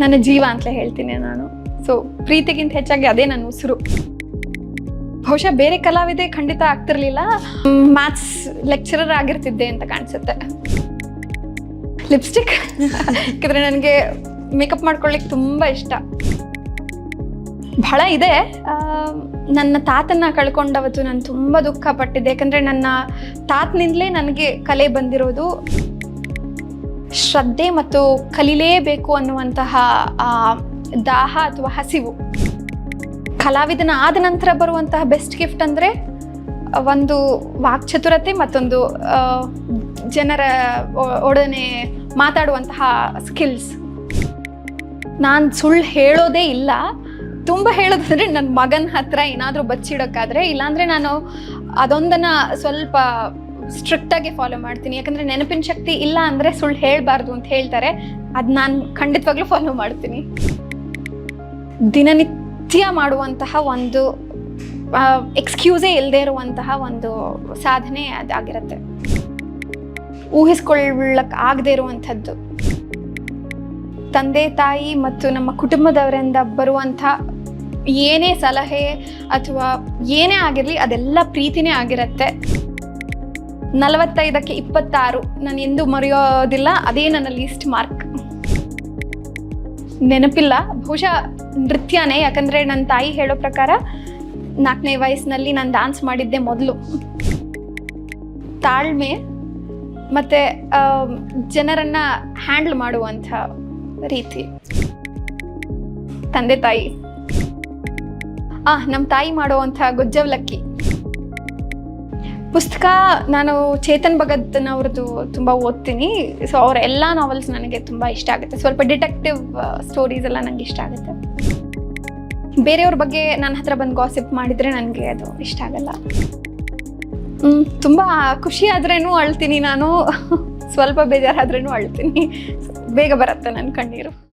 ನನ್ನ ಜೀವ ಅಂತಲೇ ಹೇಳ್ತೀನಿ ನಾನು. ಸೊ ಪ್ರೀತಿಗಿಂತ ಹೆಚ್ಚಾಗಿ ಅದೇ ನನ್ನ ಉಸಿರು. ಬಹುಶಃ ಬೇರೆ ಕಲಾವಿದೆ ಖಂಡಿತ ಆಗ್ತಿರ್ಲಿಲ್ಲ. ಮ್ಯಾಥ್ಸ್ ಲೆಕ್ಚರರ್ ಆಗಿರ್ತಿದ್ದೆ ಅಂತ ಕಾಣಿಸುತ್ತೆ. ಲಿಪ್ಸ್ಟಿಕ್ ಯಾಕಂದ್ರೆ ನನಗೆ ಮೇಕಪ್ ಮಾಡ್ಕೊಳ್ಳಿಕ್ಕೆ ತುಂಬ ಇಷ್ಟ. ಬಹಳ ಇದೆ. ನನ್ನ ತಾತನ್ನ ಕಳ್ಕೊಂಡವತ್ತು ನಾನು ತುಂಬ ದುಃಖ ಪಟ್ಟಿದ್ದೆ ಯಾಕಂದರೆ ನನ್ನ ತಾತನಿಂದಲೇ ನನಗೆ ಕಲೆ ಬಂದಿರೋದು. ಶ್ರದ್ಧೆ ಮತ್ತು ಕಲಿಲೇಬೇಕು ಅನ್ನುವಂತಹ ದಾಹ ಅಥವಾ ಹಸಿವು. ಕಲಾವಿದನ ಆದ ನಂತರ ಬರುವಂತಹ ಬೆಸ್ಟ್ ಗಿಫ್ಟ್ ಅಂದರೆ, ಒಂದು ವಾಕ್ಚತುರತೆ ಮತ್ತೊಂದು ಜನರ ಒಡನೆ ಮಾತಾಡುವಂತಹ ಸ್ಕಿಲ್ಸ್ ನಾನು ಸುಳ್ಳು ಹೇಳೋದೇ ಇಲ್ಲ. ತುಂಬ ಹೇಳೋದಂದ್ರೆ ನನ್ನ ಮಗನ ಹತ್ರ ಏನಾದರೂ ಬಚ್ಚಿಡೋಕ್ಕಾದ್ರೆ, ಇಲ್ಲಾಂದರೆ ನಾನು ಅದೊಂದನ್ನು ಸ್ವಲ್ಪ ಸ್ಟ್ರಿಕ್ಟಾಗಿ ಫಾಲೋ ಮಾಡ್ತೀನಿ. ಯಾಕಂದ್ರೆ ನೆನಪಿನ ಶಕ್ತಿ ಇಲ್ಲ ಅಂದ್ರೆ ಸುಳ್ಳು ಹೇಳಬಾರ್ದು ಅಂತ ಹೇಳ್ತಾರೆ. ಅದು ನಾನು ಖಂಡಿತವಾಗ್ಲೂ ಫಾಲೋ ಮಾಡ್ತೀನಿ. ದಿನನಿತ್ಯ ಮಾಡುವಂತಹ ಒಂದು ಎಕ್ಸ್ಕ್ಯೂಸೇ ಇಲ್ಲದೆ ಇರುವಂತಹ ಒಂದು ಸಾಧನೆ ಅದಾಗಿರುತ್ತೆ ಊಹಿಸ್ಕೊಳ್ಳಕ್ ಆಗದೆ ಇರುವಂಥದ್ದು. ತಂದೆ, ತಾಯಿ ಮತ್ತು ನಮ್ಮ ಕುಟುಂಬದವರಿಂದ ಬರುವಂಥ ಏನೇ ಸಲಹೆ ಅಥವಾ ಏನೇ ಆಗಿರಲಿ ಅದೆಲ್ಲ ಪ್ರೀತಿನೇ ಆಗಿರುತ್ತೆ. ನಲವತ್ತೈದಕ್ಕೆ ಇಪ್ಪತ್ತಾರು. ನಾನು ಎಂದೂ ಮರೆಯೋದಿಲ್ಲ, ಅದೇ ನನ್ನ ಲೀಸ್ಟ್ ಮಾರ್ಕ್ ನೆನಪಿಲ್ಲ, ಬಹುಶಃ ನೃತ್ಯನೇ, ಯಾಕಂದರೆ ನನ್ನ ತಾಯಿ ಹೇಳೋ ಪ್ರಕಾರ ನಾಲ್ಕನೇ ವಯಸ್ಸಿನಲ್ಲಿ ನಾನು ಡ್ಯಾನ್ಸ್ ಮಾಡಿದ್ದೆ ಮೊದಲು. ತಾಳ್ಮೆ ಮತ್ತು ಜನರನ್ನು ಹ್ಯಾಂಡಲ್ ಮಾಡುವಂಥ ರೀತಿ. ತಂದೆ ತಾಯಿ. ಆ ನಮ್ಮ ತಾಯಿ ಮಾಡುವಂಥ ಗೊಜ್ಜವಲಕ್ಕಿ. ಪುಸ್ತಕ ನಾನು ಚೇತನ್ ಭಗತ್ನವ್ರದ್ದು ತುಂಬ ಓದ್ತೀನಿ. ಸೊ ಅವರ ಎಲ್ಲ ನಾವೆಲ್ಸ್ ನನಗೆ ತುಂಬ ಇಷ್ಟ ಆಗುತ್ತೆ. ಸ್ವಲ್ಪ ಡಿಟೆಕ್ಟಿವ್ ಸ್ಟೋರೀಸ್ ಎಲ್ಲ ನನಗೆ ಇಷ್ಟ ಆಗುತ್ತೆ. ಬೇರೆಯವ್ರ ಬಗ್ಗೆ ನನ್ನ ಹತ್ರ ಬಂದು ಗಾಸಿಪ್ ಮಾಡಿದರೆ ನನಗೆ ಅದು ಇಷ್ಟ ಆಗಲ್ಲ. ತುಂಬ ಖುಷಿ ಆದ್ರೇನು ಅಳ್ತೀನಿ ನಾನು. ಸ್ವಲ್ಪ ಬೇಜಾರಾದ್ರೂ ಅಳ್ತೀನಿ. ಬೇಗ ಬರುತ್ತೆ ನನ್ನ ಕಣ್ಣೀರು.